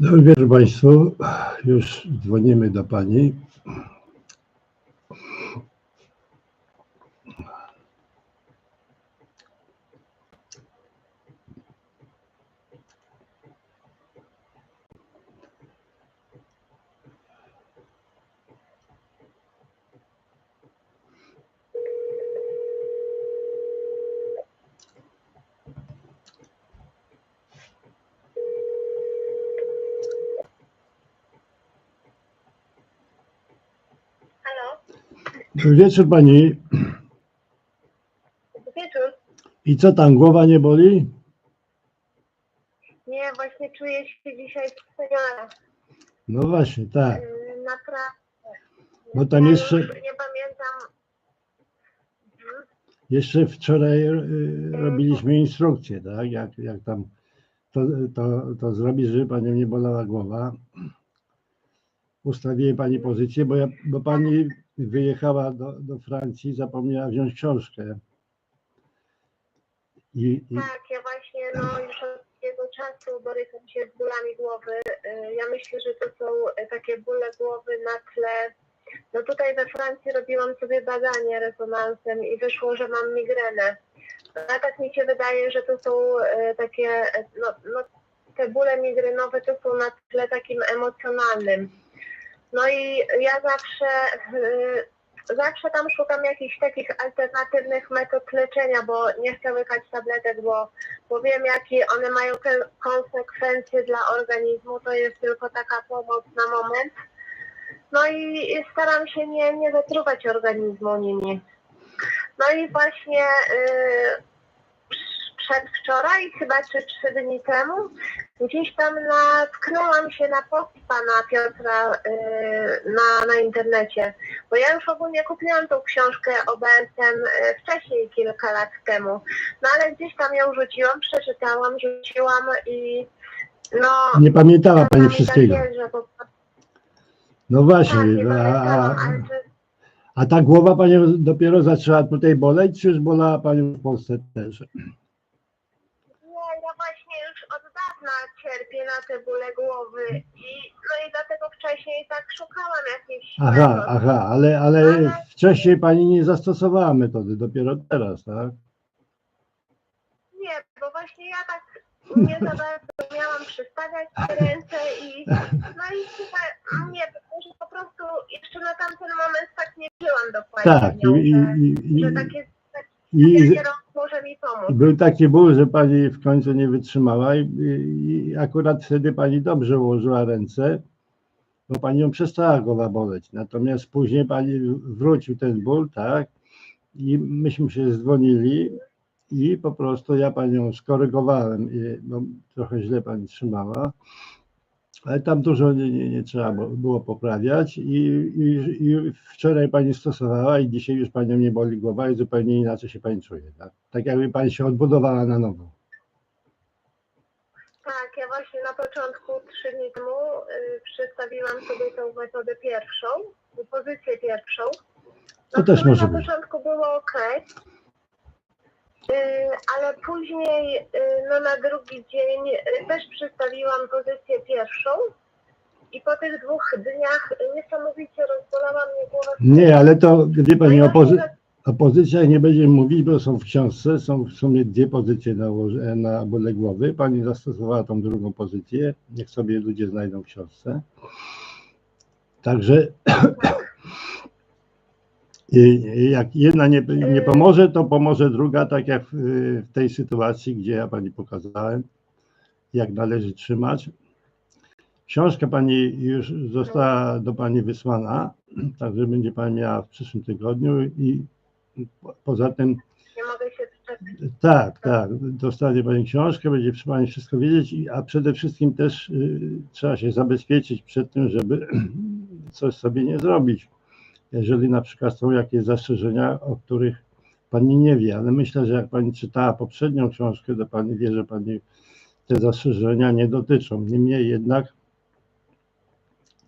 Dobry wieczór Państwu. Już dzwonimy do Pani. Halo, Dobry wieczór Pani. wieczór. I co tam, głowa nie boli? Nie, właśnie czuję się dzisiaj wspaniale. No właśnie, tak. Yy, Naprawdę. Bo tam Ja jeszcze, już Nie pamiętam. Mhm. jeszcze wczoraj y, robiliśmy instrukcję, tak? Jak, jak tam to, to, to zrobić, żeby Panią nie bolała głowa. Ustawiłem Pani pozycję, bo, ja, bo Pani wyjechała do, do Francji, zapomniała wziąć książkę. I, i, Tak, ja właśnie no, już od tego czasu borykam się z bólami głowy. Yy, Ja myślę, że to są takie bóle głowy na tle. No tutaj we Francji robiłam sobie badanie rezonansem i wyszło, że mam migrenę. A tak mi się wydaje, że to są yy, takie, no, no te bóle migrenowe to są na tle takim emocjonalnym. No i ja zawsze, yy, zawsze tam szukam jakichś takich alternatywnych metod leczenia, bo nie chcę łykać tabletek, bo, bo wiem, jakie one mają konsekwencje dla organizmu. To jest tylko taka pomoc na moment. No i staram się nie, nie zatruwać organizmu nimi. No i właśnie yy, przedwczoraj, chyba czy trzy dni temu, gdzieś tam natknęłam się na post pana Piotra yy, na, na internecie. Bo ja już ogólnie kupiłam tą książkę o BSM yy, wcześniej, kilka lat temu. No ale gdzieś tam ją rzuciłam, przeczytałam, rzuciłam i no... nie pamiętała Pani wszystkiego. Tak że po No tak, właśnie, nie a, a, ta głowa Panią dopiero zaczęła tutaj boleć, czy już bolała Panią w Polsce też? Nie, ja właśnie już od dawna cierpię na te bóle głowy i no i dlatego wcześniej tak szukałam jakichś Aha, aha, ale, ale wcześniej Pani nie zastosowała metody, dopiero teraz, tak? Nie, bo właśnie ja tak nie za bardzo miałam przystawiać te ręce i no i chyba nie, że po prostu jeszcze na tamten moment tak nie czułam dokładnie Tak, nią, i, że, i, i, że takie i, może mi pomóc. Był taki ból, że pani w końcu nie wytrzymała i, i, akurat wtedy pani dobrze ułożyła ręce, bo pani ją przestała głowa boleć. Natomiast później pani wrócił ten ból, tak, i myśmy się dzwonili i po prostu ja panią skorygowałem, no, trochę źle pani trzymała, ale tam dużo nie, nie, nie trzeba było- poprawiać i, i, i wczoraj pani stosowała i dzisiaj już panią nie boli głowa i zupełnie inaczej się pani czuje. Tak, tak jakby pani się odbudowała na nowo. Tak, ja właśnie na początku trzy dni temu y, przedstawiłam sobie tą metodę pierwszą, pozycję pierwszą. To też może na być. początku było ok, ale później y, no na drugi dzień y, też przedstawiłam pozycję pierwszą i po tych dwóch dniach y, niesamowicie rozbolała mnie głowa. Nie, ale to wie pani, o, pozy- o pozycjach nie będziemy mówić, bo są w książce, są w sumie dwie pozycje na, na bóle głowy. Pani zastosowała tą drugą pozycję, niech sobie ludzie znajdą w książce. Także i jak jedna nie, nie pomoże, to pomoże druga, tak jak w, w tej sytuacji, gdzie ja pani pokazałem, jak należy trzymać. Książka pani już została do pani wysłana, także będzie pani miała w przyszłym tygodniu i po- poza tym Nie mogę się przyczepić. tak, tak, dostanie pani książkę, będzie pani wszystko wiedzieć, a przede wszystkim też y, trzeba się zabezpieczyć przed tym, żeby coś sobie nie zrobić. Jeżeli na przykład są jakieś zastrzeżenia, o których pani nie wie, ale myślę, że jak pani czytała poprzednią książkę, to pani wie, że pani te zastrzeżenia nie dotyczą. Niemniej jednak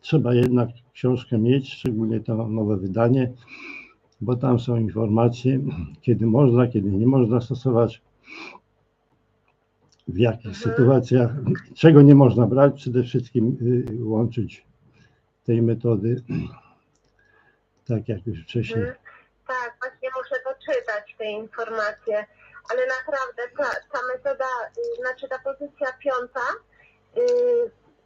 trzeba jednak książkę mieć, szczególnie to nowe wydanie, bo tam są informacje, kiedy można, kiedy nie można stosować w jakich Mhm. sytuacjach, czego nie można brać, przede wszystkim y, łączyć tej metody, tak jak już wcześniej. Mhm. Tak, właśnie muszę doczytać te informacje, ale naprawdę ta, ta metoda, y, znaczy ta pozycja piąta y,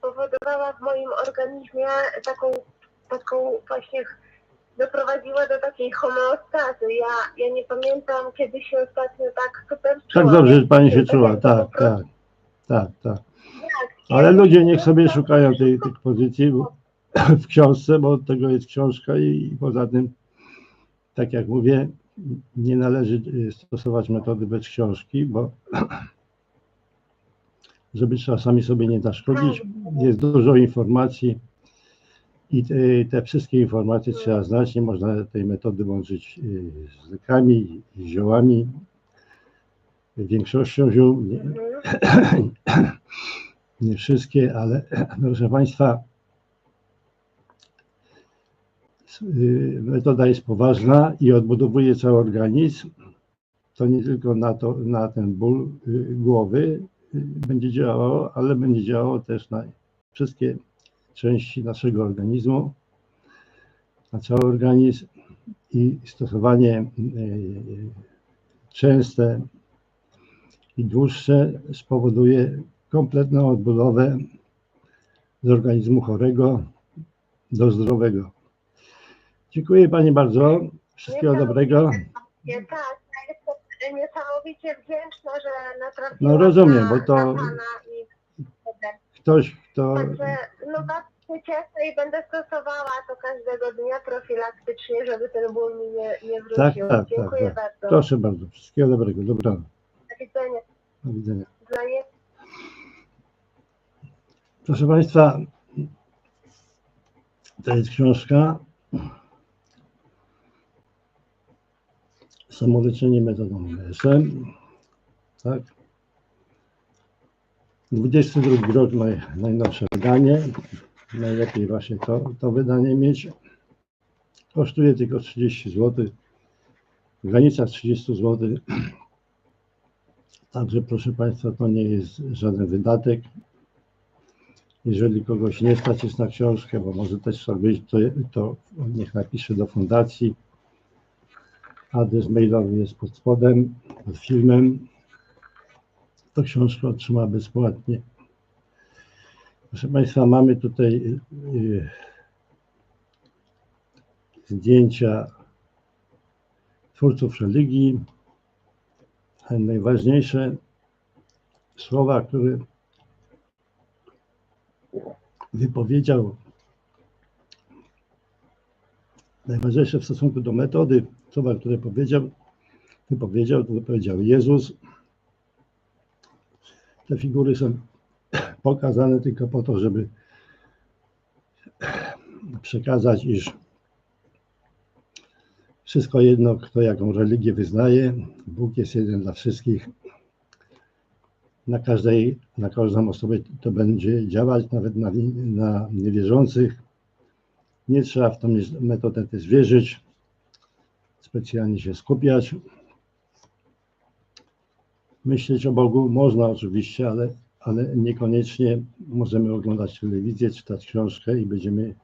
powodowała w moim organizmie taką, taką właśnie doprowadziła do takiej homeostazy. Ja, ja nie pamiętam, kiedy się ostatnio tak super Tak czułam. dobrze, że pani się Tak czuła, tak, tak, tak, tak. tak, Ale ludzie niech sobie szukają tej, tych pozycji bo- w książce, bo od tego jest książka i, i poza tym, tak jak mówię, nie należy y, stosować metody bez książki, bo żeby czasami sobie nie zaszkodzić, jest dużo informacji i te, te wszystkie informacje trzeba znać. Nie można tej metody łączyć y, z lekami, z ziołami, większością ziół. Nie, nie wszystkie, ale proszę Państwa, y, metoda jest poważna i odbudowuje cały organizm. To nie tylko na, to, na ten ból y, głowy y, będzie działało, ale będzie działało też na wszystkie części naszego organizmu, na cały organizm i stosowanie y, częste i dłuższe spowoduje kompletną odbudowę z organizmu chorego do zdrowego. Dziękuję Pani bardzo. Wszystkiego dobrego. Ja tak, ja jestem niesamowicie wdzięczna, że natrafiłam No rozumiem, na, bo to- na Pana i Ktoś, kto. Także no bardzo się cieszę i będę stosowała to każdego dnia profilaktycznie, żeby ten ból mi nie, nie wrócił. Tak, tak, tak, Dziękuję tak. bardzo. Proszę bardzo. Wszystkiego dobrego. Dobranoc. Do widzenia. Do widzenia. Nie... Proszę Państwa, to jest książka Samoleczenie metodą GSM. Tak. 22 rok naj, najnowsze wydanie. Najlepiej właśnie to, to wydanie mieć. Kosztuje tylko 30 zł. Granica 30 zł. Także proszę Państwa, to nie jest żaden wydatek. Jeżeli kogoś nie stać jest na książkę, bo może też być, to, to niech napisze do fundacji. Adres mailowy jest pod spodem, pod filmem. To książkę otrzyma bezpłatnie. Proszę Państwa, mamy tutaj y, zdjęcia twórców religii. A najważniejsze słowa, które wypowiedział najważniejsze w stosunku do metody, słowa, które powiedział, wypowiedział, to wypowiedział Jezus. Te figury są pokazane tylko po to, żeby przekazać, iż wszystko jedno, kto jaką religię wyznaje, Bóg jest jeden dla wszystkich. Na każdej, na każdą osobę to będzie działać, nawet na, na niewierzących. Nie trzeba w tą metodę też wierzyć, specjalnie się skupiać. Myśleć o Bogu można oczywiście, ale, ale niekoniecznie możemy oglądać telewizję, czytać książkę i będziemy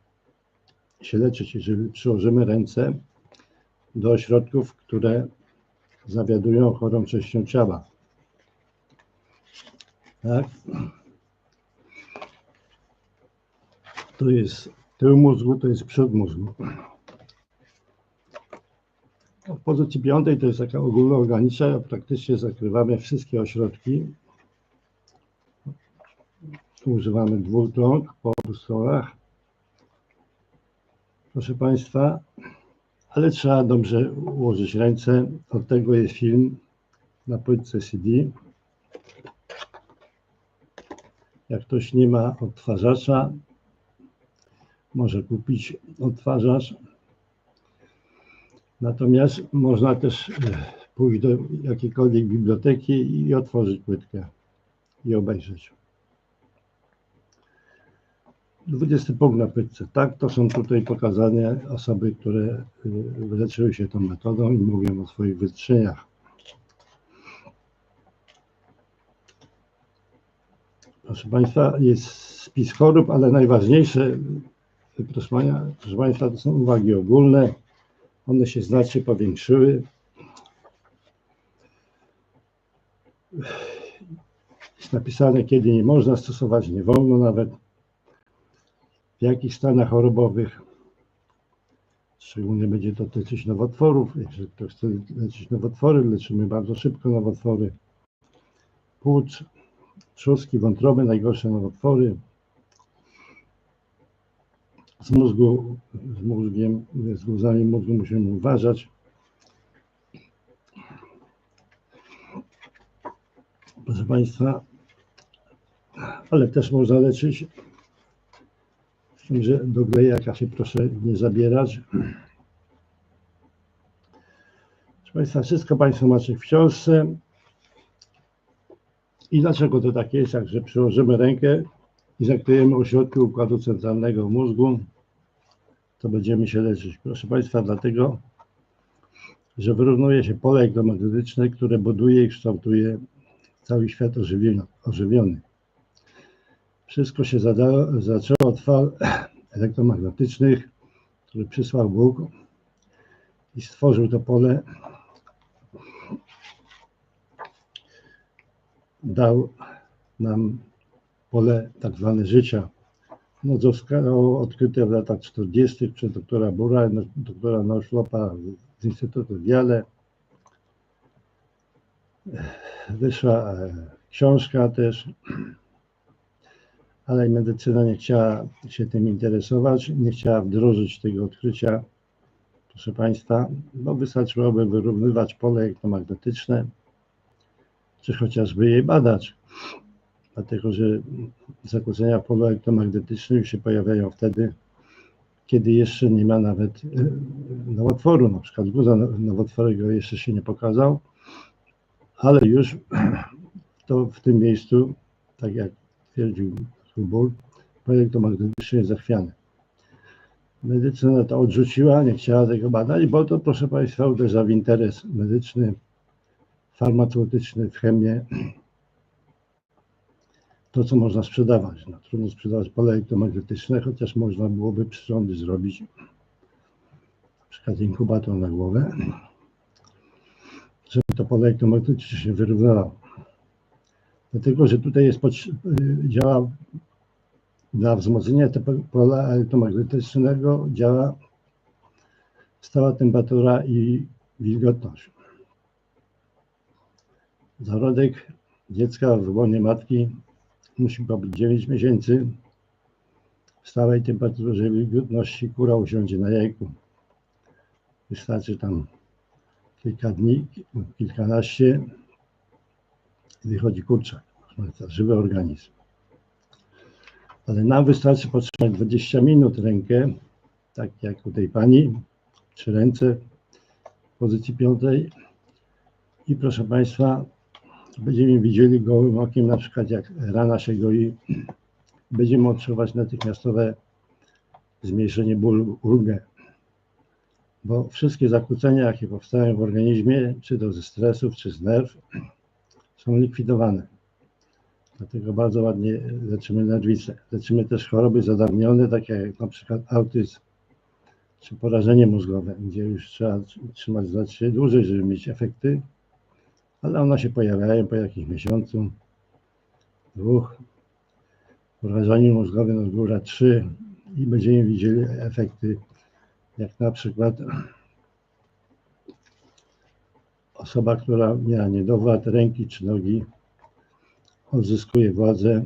się leczyć, jeżeli przyłożymy ręce do ośrodków, które zawiadują chorą częścią ciała. Tak? To jest tył mózgu, to jest przód mózgu. W pozycji piątej to jest taka ogólnoorganiczna, praktycznie zakrywamy wszystkie ośrodki. Tu używamy dwóch rąk po obu stronach. Proszę Państwa, ale trzeba dobrze ułożyć ręce. Od tego jest film na płytce CD. Jak ktoś nie ma odtwarzacza, może kupić odtwarzacz. Natomiast można też e, pójść do jakiejkolwiek biblioteki i otworzyć płytkę i obejrzeć. 20 punkt na płytce. Tak, to są tutaj pokazane osoby, które y, wyleczyły się tą metodą i mówią o swoich wytrzeniach. Proszę Państwa, jest spis chorób, ale najważniejsze, proszę Państwa, to są uwagi ogólne. One się znacznie powiększyły. Jest napisane, kiedy nie można stosować, nie wolno nawet, w jakich stanach chorobowych. Szczególnie będzie to dotyczyć nowotworów. Jeżeli ktoś chce leczyć nowotwory, leczymy bardzo szybko nowotwory. Płuc, trzustki, wątroby, najgorsze nowotwory. Z mózgu, z mózgiem, z guzami mózgu musimy uważać. Proszę Państwa, ale też można leczyć, z tym, że do glejaka się proszę nie zabierać. Proszę Państwa, wszystko Państwo macie w książce. I dlaczego to tak jest, jak że przyłożymy rękę i zakryjemy ośrodki układu centralnego mózgu, to będziemy się leczyć. Proszę Państwa, dlatego, że wyrównuje się pole elektromagnetyczne, które buduje i kształtuje cały świat ożywiony. Wszystko się zada, zaczęło od fal elektromagnetycznych, które przysłał Bóg i stworzył to pole dał nam pole tak zwane życia. No, zostało odkryte w latach 40. przez doktora Bura, doktora Neuschlopa z Instytutu Wiele. Wyszła e, książka też, ale medycyna nie chciała się tym interesować, nie chciała wdrożyć tego odkrycia, proszę Państwa, bo wystarczyłoby wyrównywać pole elektromagnetyczne, czy chociażby je badać. Dlatego, że zakłócenia w polu się pojawiają wtedy, kiedy jeszcze nie ma nawet e, nowotworu, na przykład guza nowotworego jeszcze się nie pokazał, ale już to w tym miejscu, tak jak twierdził pole elektromagnetyczny jest zachwiany. Medycyna to odrzuciła, nie chciała tego badać, bo to, proszę Państwa, uderza w interes medyczny, farmaceutyczny, w chemię, to, co można sprzedawać. No, trudno sprzedawać pole elektromagnetyczne, chociaż można byłoby przyrządy zrobić, na przykład inkubator na głowę, żeby to pole elektromagnetyczne się wyrównało. Dlatego, że tutaj jest działa dla wzmocnienia tego pola elektromagnetycznego działa stała temperatura i wilgotność. Zarodek dziecka w łonie matki musi pobyć 9 miesięcy w stałej temperaturze wilgotności. Kura usiądzie na jajku. Wystarczy tam kilka dni, kilkanaście i wychodzi kurczak. Żywy organizm. Ale nam wystarczy potrzymać 20 minut rękę, tak jak u tej pani, czy ręce w pozycji piątej. I proszę Państwa, będziemy widzieli gołym okiem, na przykład jak rana się goi, będziemy odczuwać natychmiastowe zmniejszenie bólu, ulgę. Bo wszystkie zakłócenia, jakie powstają w organizmie, czy to ze stresów, czy z nerw, są likwidowane. Dlatego bardzo ładnie leczymy nerwicę. Leczymy też choroby zadawnione, takie jak na przykład autyzm, czy porażenie mózgowe, gdzie już trzeba trzymać znacznie dłużej, żeby mieć efekty, ale one się pojawiają po jakimś miesiącu, dwóch. Porażenie mózgowe no góra trzy i będziemy widzieli efekty, jak na przykład osoba, która miała niedowład ręki czy nogi, odzyskuje władzę,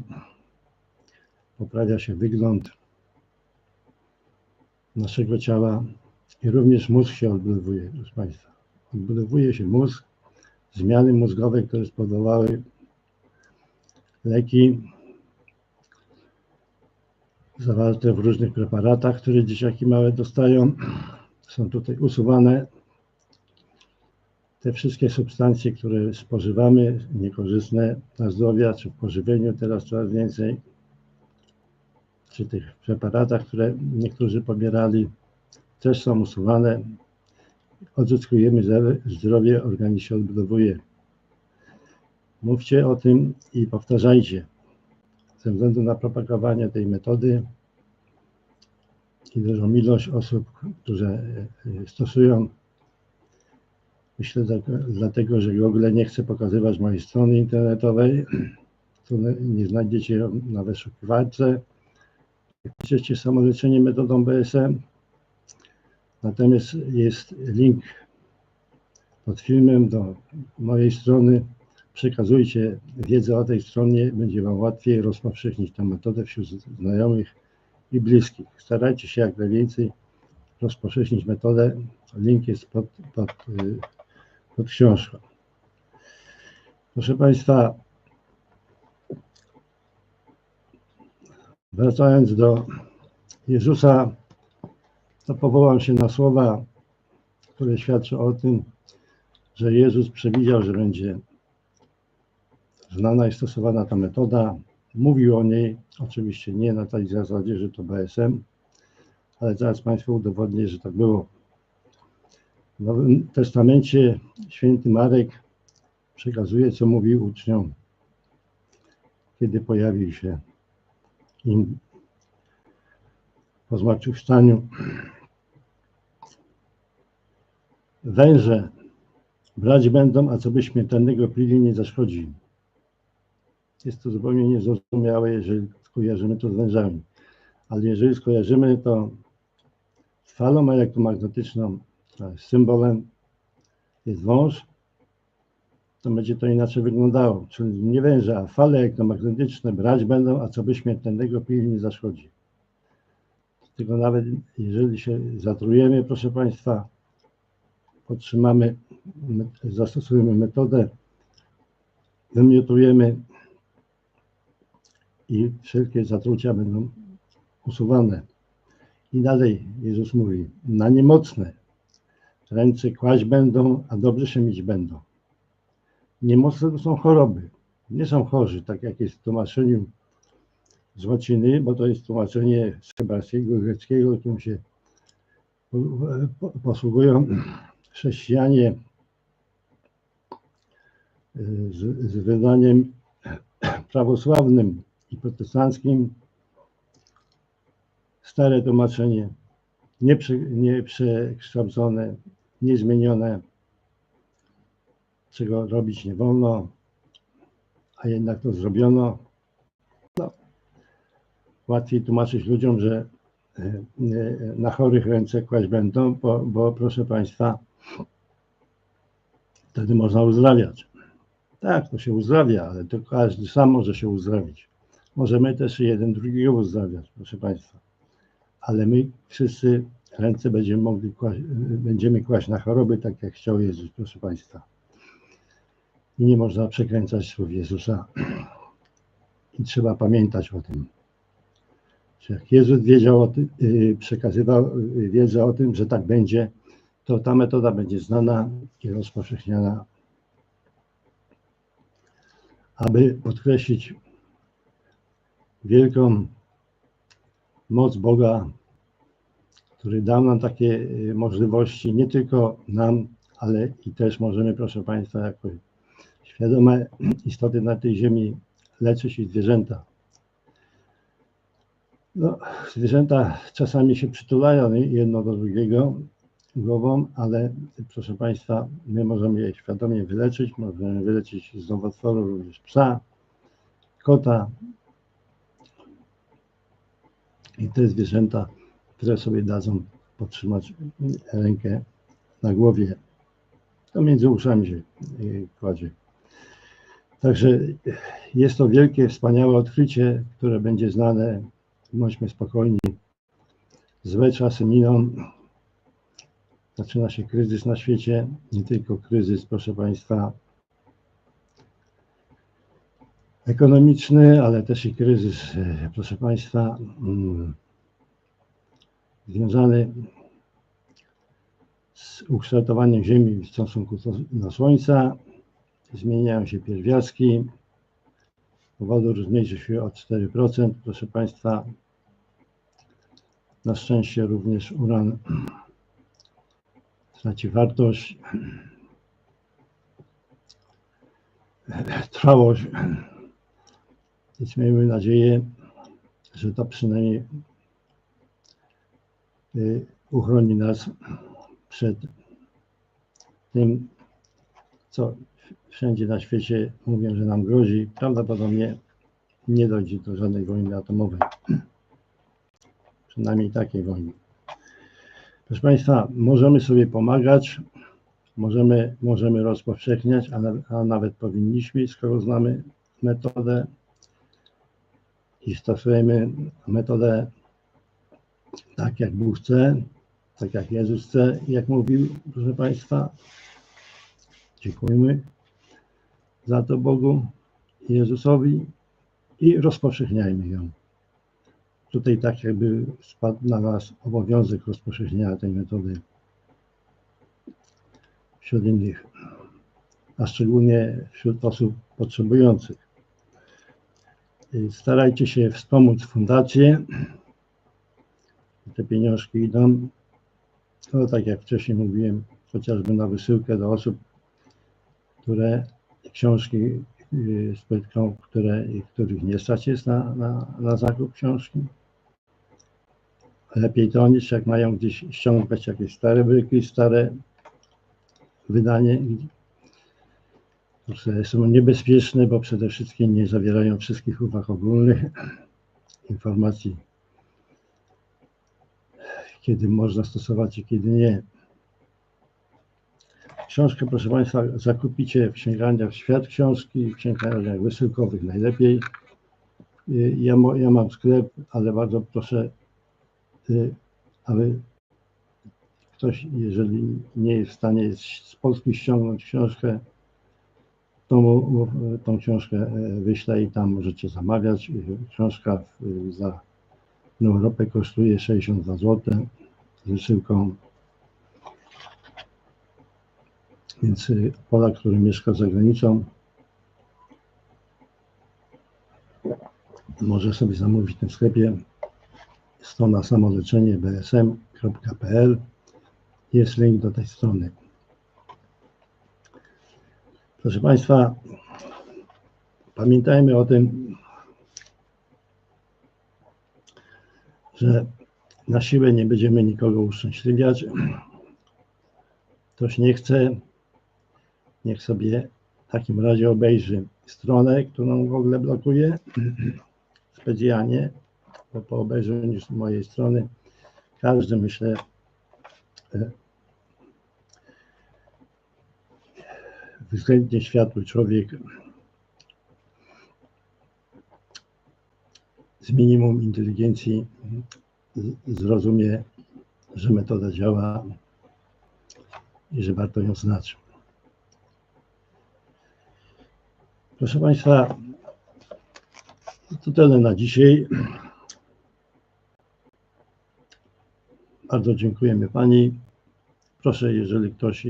poprawia się wygląd naszego ciała i również mózg się odbudowuje, proszę Państwa. Odbudowuje się mózg, zmiany mózgowe, które spowodowały leki zawarte w różnych preparatach, które dzieciaki małe dostają, są tutaj usuwane. Te wszystkie substancje, które spożywamy, niekorzystne dla zdrowia, czy w pożywieniu teraz coraz więcej, czy tych preparatach, które niektórzy pobierali, też są usuwane odzyskujemy zdrowie, organizm się odbudowuje. Mówcie o tym i powtarzajcie. ze względu na propagowanie tej metody i dużą ilość osób, które e, stosują. Myślę dlatego, że Google nie chce pokazywać mojej strony internetowej, to nie znajdziecie ją na wyszukiwarce. Piszecie samoleczenie metodą BSM. Natomiast jest link pod filmem do mojej strony. Przekazujcie wiedzę o tej stronie, będzie Wam łatwiej rozpowszechnić tę metodę wśród znajomych i bliskich. Starajcie się jak najwięcej rozpowszechnić metodę. Link jest pod, pod, y, pod książką. Proszę Państwa, wracając do Jezusa, to powołam się na słowa, które świadczą o tym, że Jezus przewidział, że będzie znana i stosowana ta metoda. Mówił o niej, oczywiście nie na tej zasadzie, że to BSM, ale zaraz Państwu udowodnię, że tak było. W Nowym Testamencie święty Marek przekazuje, co mówił uczniom, kiedy pojawił się im po zmartwychwstaniu. Węże brać będą, a co by śmiertelnego pili nie zaszkodzi. Jest to zupełnie niezrozumiałe, jeżeli skojarzymy to z wężami. Ale jeżeli skojarzymy to z falą elektromagnetyczną, symbolem, jest wąż, to będzie to inaczej wyglądało. Czyli nie węże, a fale elektromagnetyczne brać będą, a co by śmiertelnego pili nie zaszkodzi. Tylko nawet jeżeli się zatrujemy, proszę Państwa, podtrzymamy, zastosujemy metodę, wymiotujemy i wszelkie zatrucia będą usuwane. I dalej Jezus mówi, na niemocne ręce kłaść będą, a dobrze się mieć będą. Niemocne to są choroby, nie są chorzy, tak jak jest w tłumaczeniu z łaciny, bo to jest tłumaczenie z hebrajskiego, greckiego, którym się posługują chrześcijanie z, z wydaniem prawosławnym i protestanckim. Stare tłumaczenie, nieprze, nieprzekształcone, niezmienione, czego robić nie wolno, a jednak to zrobiono. Łatwiej tłumaczyć ludziom, że na chorych ręce kłaść będą, bo, bo proszę Państwa, wtedy można uzdrawiać. Tak, to się uzdrawia, ale to każdy sam może się uzdrowić. Możemy też jeden drugiego uzdrawiać, proszę Państwa. Ale my wszyscy ręce będziemy mogli kłaść, będziemy kłaść na choroby, tak jak chciał Jezus, proszę Państwa. I nie można przekręcać słów Jezusa. I trzeba pamiętać o tym. Jak Jezus wiedział o tym, przekazywał wiedzę o tym, że tak będzie, to ta metoda będzie znana i rozpowszechniana aby podkreślić wielką moc Boga, który dał nam takie y, możliwości, nie tylko nam, ale i też możemy, proszę Państwa, jako świadome istoty na tej ziemi leczyć i zwierzęta. No, zwierzęta czasami się przytulają jedno do drugiego głową, ale proszę Państwa, my możemy je świadomie wyleczyć, możemy wyleczyć z nowotworu również psa, kota i te zwierzęta, które sobie dadzą podtrzymać rękę na głowie, to między uszami się y, kładzie. Także jest to wielkie, wspaniałe odkrycie, które będzie znane. Bądźmy spokojni. Złe czasy miną, zaczyna się kryzys na świecie, nie tylko kryzys, proszę Państwa, ekonomiczny, ale też i kryzys, e, proszę Państwa, mm, związany z ukształtowaniem Ziemi w stosunku do Słońca. Zmieniają się pierwiastki. Wodór zmniejszy się o 4%, proszę Państwa. Na szczęście również uran traci wartość, trwałość Więc miejmy nadzieję, że to przynajmniej y, uchroni nas przed tym, co wszędzie na świecie mówią, że nam grozi. Prawdopodobnie nie dojdzie do żadnej wojny atomowej. Przynajmniej takiej wojny. Proszę Państwa, możemy sobie pomagać, możemy, możemy rozpowszechniać, a, a nawet powinniśmy, skoro znamy metodę i stosujemy metodę tak, jak Bóg chce, tak jak Jezus chce, jak mówił, proszę Państwa. Dziękujemy za to Bogu Jezusowi i rozpowszechniajmy ją. Tutaj tak jakby spadł na nas obowiązek rozpowszechniania tej metody wśród innych, a szczególnie wśród osób potrzebujących. Starajcie się wspomóc fundację. Te pieniążki idą, no tak jak wcześniej mówiłem, chociażby na wysyłkę do osób, które książki y, z które, których nie stać jest na, na, na zakup książki. Lepiej to niż jak mają gdzieś ściągać jakieś stare bryki, stare wydanie, są niebezpieczne, bo przede wszystkim nie zawierają wszystkich uwag ogólnych, informacji, kiedy można stosować i kiedy nie. Książkę, proszę Państwa, zakupicie w księgarniach Świat Książki, w księgarniach wysyłkowych najlepiej. Y, Ja, ja mam sklep, ale bardzo proszę, aby ktoś, jeżeli nie jest w stanie z Polski ściągnąć książkę, to mu tą książkę e, wyślę i tam możecie zamawiać. Y, Książka za Europę kosztuje 62 zł z wysyłką. Więc y, Polak, który mieszka za granicą, może sobie zamówić w tym sklepie. Strona samoleczenie bsm.pl. Jest link do tej strony. Proszę Państwa, pamiętajmy o tym, że na siłę nie będziemy nikogo uszczęśliwiać. Ktoś nie chce, niech sobie w takim razie obejrzy stronę, którą Google blokuje specjalnie, po obejrzeniu z mojej strony każdy, myślę, e, względnie światły człowiek z minimum inteligencji zrozumie, że metoda działa i że warto ją znać. Proszę Państwa, to tyle na dzisiaj. Bardzo dziękujemy Pani. Proszę, jeżeli ktoś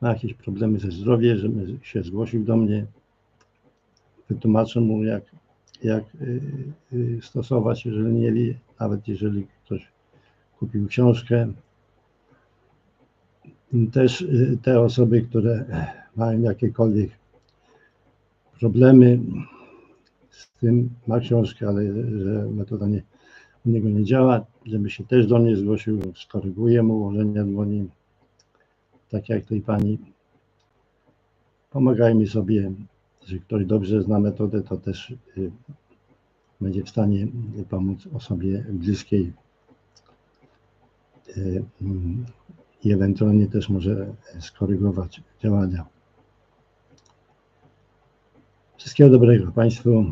ma jakieś problemy ze zdrowiem, żeby się zgłosił do mnie. Wytłumaczę mu, jak, jak y, y, stosować, jeżeli nie nawet jeżeli ktoś kupił książkę. Też y, te osoby, które mają jakiekolwiek problemy z tym, ma książkę, ale że metoda nie, u niego nie działa, żeby się też do mnie zgłosił, skoryguję mu ułożenia dłoni, tak jak tej pani. Pomagajmy sobie, że ktoś dobrze zna metodę, to też y, będzie w stanie pomóc osobie bliskiej y, mm, i ewentualnie też może skorygować działania. Wszystkiego dobrego Państwu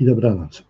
i dobranoc.